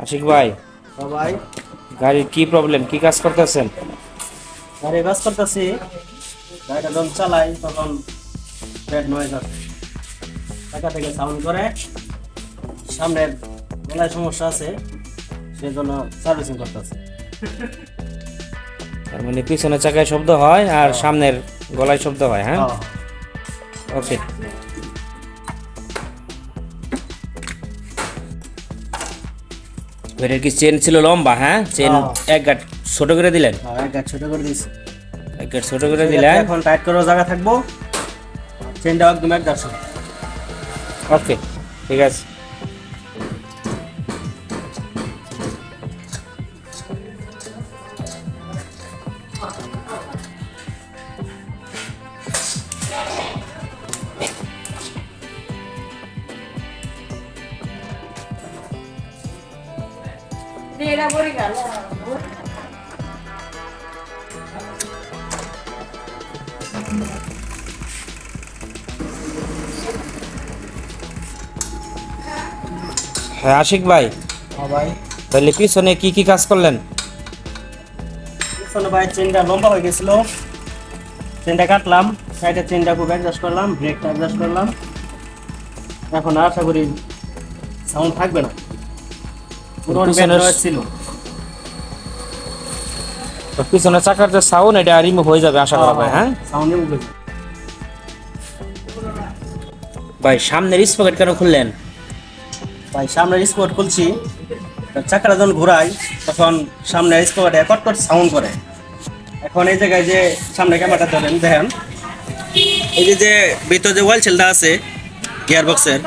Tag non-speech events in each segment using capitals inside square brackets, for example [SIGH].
আশিক ভাই। ভাই। গাড়ির কি প্রবলেম কি কাজ করতেছেন? গাড়ি কাজ করতেছি। গাড়িটা যখন চালাই তখন ব্যাড নয়েজ আছে টাকা থেকে সাউন্ড করে। সামনের গলায় সমস্যা আছে সেজন্য সার্ভিসিং করতেছে। [LAUGHS] তার মানে পিছনে চাকায় শব্দ হয় আর সামনের গলায় শব্দ হয় হ্যাঁ? ওকে এটার কি চেন ছিল লম্বা হ্যাঁ? চেন হ্যাঁ। এক গাঁট ছোট করে দিলেন? হ্যাঁ এক গাছ ছোট করে দিয়েছি। এক গাঁট ছোট করে দিলেন। এখন টাইট করার জায়গা থাকব। চেনটা একদম এক গাছ ওকে ঠিক আছে। হ্যাঁ আশিক ভাই। হ্যাঁ ভাই। তাহলে পিছনে কি কি কাজ করলেন? পিছনে ভাই চেনটা লম্বা হয়ে গেছিল। চেনটা কাটলাম সাইডের চেনটা খুব অ্যাডজাস্ট করলাম ব্রেকটা অ্যাডজাস্ট করলাম। এখন আশা করি সাউন্ড থাকবে না। পিছনের চাকার যে সাউন্ড এটা রিমুভ হয়ে যাবে আশা করা হ্যাঁ সাউন্ড ভাই সামনের স্পকেট কেন খুললেন? ভাই সামনের স্পট খুলছি। চাকাটা যখন ঘোরাই তখন সামনে স্পটে কট কট সাউন্ড করে। এখন এই জায়গায় যে সামনে ক্যামেরাটা ধরেন দেখেন। এই যে যে ভিতর যে ওয়াল ছেলটা আছে গিয়ার বক্সের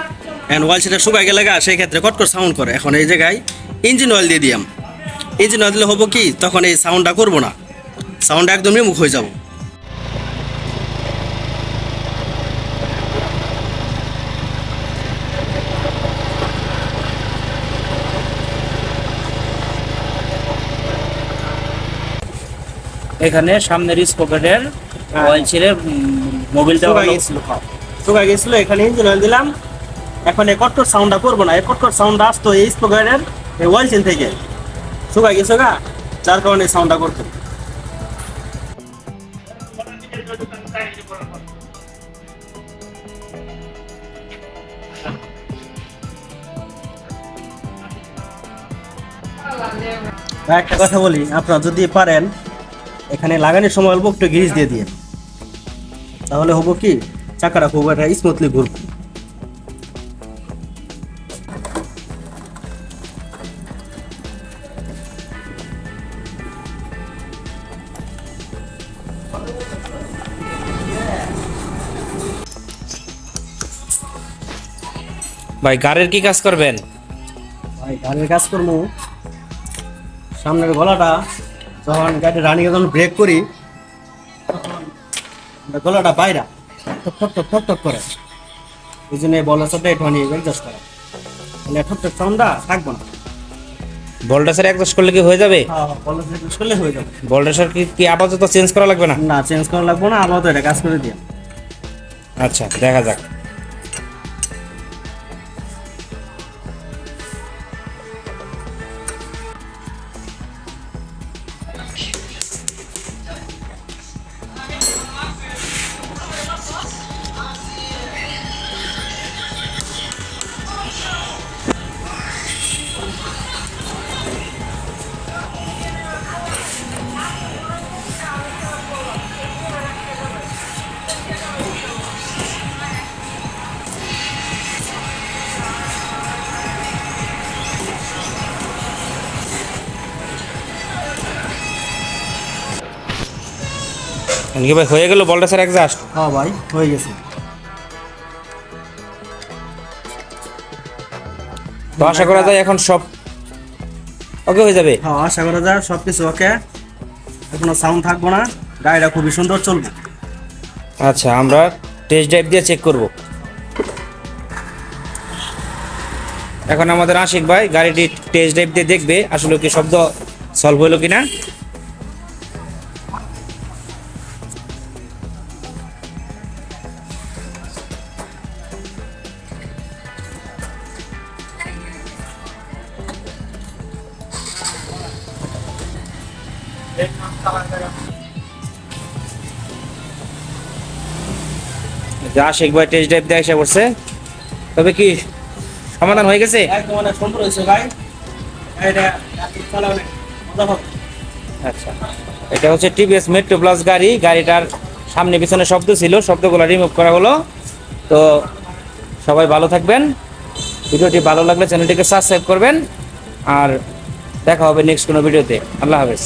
এন্ড ওয়াল ছেলটা শুকাই গেলে গা সেই ক্ষেত্রে কট কট সাউন্ড করে। এখন এই জায়গায় ইঞ্জিন অয়েল দিয়ে দিয়াম। ইঞ্জিন অয়েল দিলে হব কি? তখন এই সাউন্ডটা করব না। সাউন্ডটা একদম রিমুভ হয়ে যাব। এখানে সামনের স্পকেটের। অয়েল ছেড়ে মোবিলটা গেছিল। শুকাই গেছিল এখানে ইঞ্জিন অয়েল দিলাম। এখন এই কটকট সাউন্ডটা করব না। এই কটকট সাউন্ডটা আসতো এই স্পোকারের এই থেকে। গেছে গা যার কারণে সাউন্ডটা একটা কথা বলি, আপনারা যদি পারেন, এখানে লাগানোর সময় অল্প একটু গ্রিজ দিয়ে দিয়ে তাহলে হব কি, চাকাটা খুব একটা স্মুথলি ঘুরবে। ভাই গাড়ির কি কাজ করবেন? ভাই গাড়ির কাজ করব। সামনের গলাটা যখন গাড়ি রানিং যখন ব্রেক করি গলাটা বাইরা ঠক ঠক ঠক ঠক ঠক করে। এই জন্য এই বলার সাথে একটুখানি অ্যাডজাস্ট করা। তাহলে ঠক ঠক সাউন্ডটা থাকব না। ভোল্টেজের অ্যাডজাস্ট করলে কি হয়ে যাবে? হ্যাঁ করলে হয়ে যাবে। ভোল্টেজের কি কি আপাতত চেঞ্জ করা লাগবে না? না চেঞ্জ করা লাগবে না আপাতত এটা কাজ করে দিয়ে। আচ্ছা দেখা যাক। কি ভাই হয়ে গেল ভোল্টেজের অ্যাডজাস্ট হ্যাঁ ভাই হয়ে গেছে। তো আশা করা যায় এখন সব ওকে হয়ে যাবে? হ্যাঁ আশা করা যায় সব কিছু ওকে কোনো সাউন্ড থাকব না গাড়িটা খুবই সুন্দর চলবে। আচ্ছা আমরা টেস্ট ড্রাইভ দিয়ে চেক করব। এখন আমাদের আশিক ভাই গাড়িটি টেস্ট ড্রাইভ দিয়ে দেখবে আসলে কি শব্দ সলভ হলো কিনা। যে টেস্ট ড্রাইভ দিয়ে তবে কি সমাধান হয়ে গেছে? আচ্ছা। এটা হচ্ছে টিভিএস মেট্রো প্লাস গাড়ি। গাড়িটার সামনে পিছনে শব্দ ছিল। শব্দগুলো রিমুভ করা হলো। তো সবাই ভালো থাকবেন। ভিডিওটি ভালো লাগলে চ্যানেলটিকে সাবস্ক্রাইব করবেন। আর দেখা হবে নেক্সট কোনো ভিডিওতে। আল্লাহ হাফেজ।